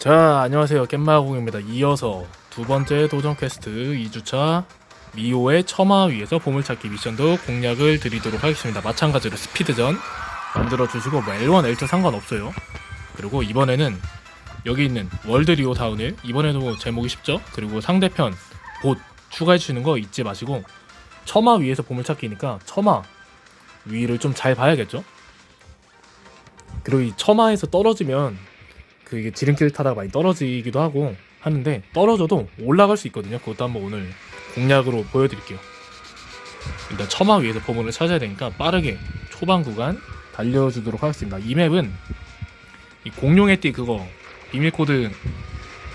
자 안녕하세요. 깻마공입니다. 이어서 두 번째 도전 퀘스트 2주차 미호의 처마 위에서 보물찾기 미션도 공략을 드리도록 하겠습니다. 마찬가지로 스피드전 만들어주시고 뭐 L1, L2 상관없어요. 그리고 이번에는 여기 있는 월드 리오 다운을 이번에도 제목이 쉽죠? 그리고 상대편 봇 추가해 주시는 거 잊지 마시고 처마 위에서 보물찾기니까 처마 위를 좀 잘 봐야겠죠? 그리고 이 처마에서 떨어지면 그 이게 지름길 타다가 많이 떨어지기도 하고 하는데 떨어져도 올라갈 수 있거든요. 그것도 한번 오늘 공략으로 보여드릴게요. 일단 처마 위에서 보물을 찾아야 되니까 빠르게 초반 구간 달려주도록 하겠습니다. 이 맵은 이 공룡의 띠 그거 비밀 코드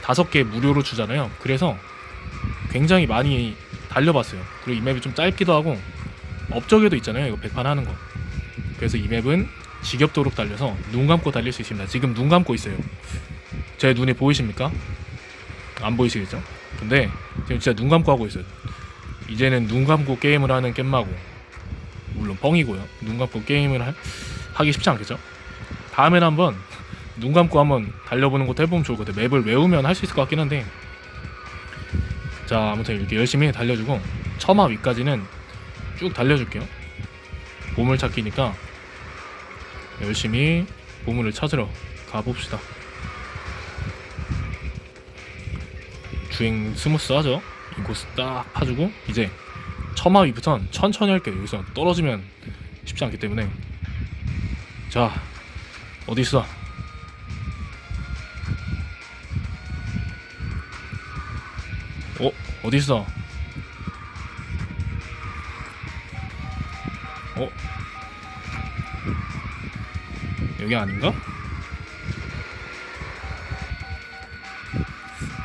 다섯 개 무료로 주잖아요. 그래서 굉장히 많이 달려봤어요. 그리고 이 맵이 좀 짧기도 하고 업적에도 있잖아요. 이거 백판 하는 거. 그래서 이 맵은 지겹도록 달려서 눈 감고 달릴 수 있습니다. 지금 눈 감고 있어요. 제 눈이 보이십니까? 안 보이시겠죠? 근데 지금 진짜 눈 감고 하고 있어요. 이제는 눈 감고 게임을 하는 깻마고 물론 뻥이고요. 눈 감고 게임을 하, 하기 쉽지 않겠죠? 다음에는 한번 눈 감고 한번 달려보는 것도 해보면 좋을 것 같아요. 맵을 외우면 할 수 있을 것 같긴 한데 자 아무튼 이렇게 열심히 달려주고 처마 위까지는 쭉 달려줄게요. 보물 찾기니까 열심히 보물을 찾으러 가봅시다. 주행 스무스하죠? 인코스 딱 파주고 이제 처마 위부턴 천천히 할게요. 여기서 떨어지면 쉽지 않기 때문에 자 어디 있어? 어 어디 있어? 어 여기 아닌가?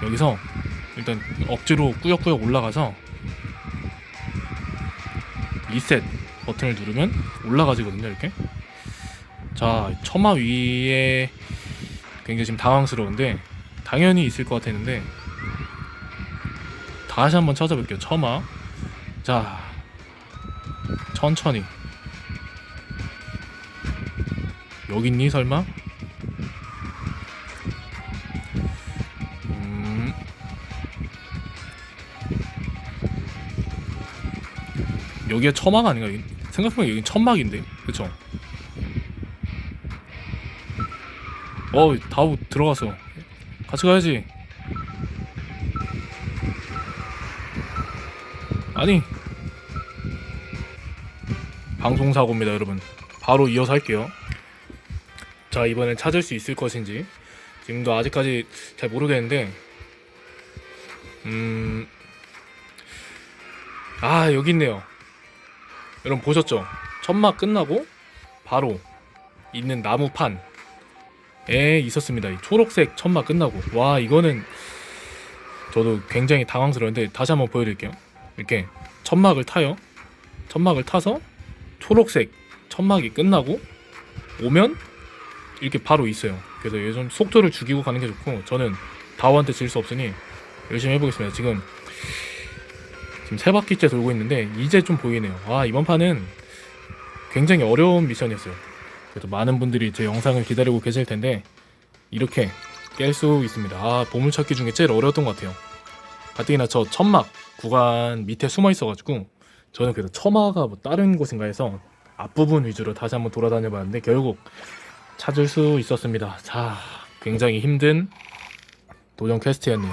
여기서 일단 억지로 꾸역꾸역 올라가서 리셋 버튼을 누르면 올라가지거든요 이렇게. 자 처마 위에 굉장히 지금 당황스러운데 당연히 있을 것 같았는데 다시 한번 찾아볼게요 처마. 자 천천히 여기 있니 설마? 음. 여기가 처막 아닌가? 생각해보면 여긴 천막인데, 그쵸? 어, 다우 들어갔어. 같이 가야지. 아니. 방송사고입니다, 여러분. 바로 이어서 할게요. 자 이번엔 찾을 수 있을 것인지. 지금도 아직까지 잘 모르겠는데. 음... 아 여기 있네요. 여러분 보셨죠? 천막 끝나고 바로 있는 나무판에 있었습니다. 이 초록색 천막 끝나고. 와 이거는 저도 굉장히 당황스러운데 다시 한번 보여드릴게요. 이렇게 천막을 타요. 천막을 타서 초록색 천막이 끝나고 오면 이렇게 바로 있어요. 그래서 요즘 속도를 죽이고 가는 게 좋고 저는 다오한테 질 수 없으니 열심히 해보겠습니다. 지금 지금 세 바퀴째 돌고 있는데 이제 좀 보이네요. 아 이번 판은 굉장히 어려운 미션이었어요. 그래도 많은 분들이 제 영상을 기다리고 계실 텐데 이렇게 깰 수 있습니다. 아 보물찾기 중에 제일 어려웠던 것 같아요. 가뜩이나 저 천막 구간 밑에 숨어 있어가지고 저는 그래도 처마가 뭐 다른 곳인가 해서 앞부분 위주로 다시 한번 돌아다녀봤는데 결국 찾을 수 있었습니다. 자, 굉장히 힘든 도전 퀘스트였네요.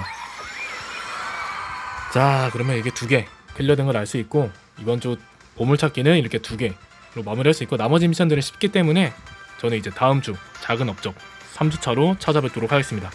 자, 그러면 이게 두 개 클리어 된 걸 알 수 있고 이번 주 보물찾기는 이렇게 두 개로 마무리할 수 있고 나머지 미션들은 쉽기 때문에 저는 이제 다음 주 작은 업적 3주 차로 찾아뵙도록 하겠습니다.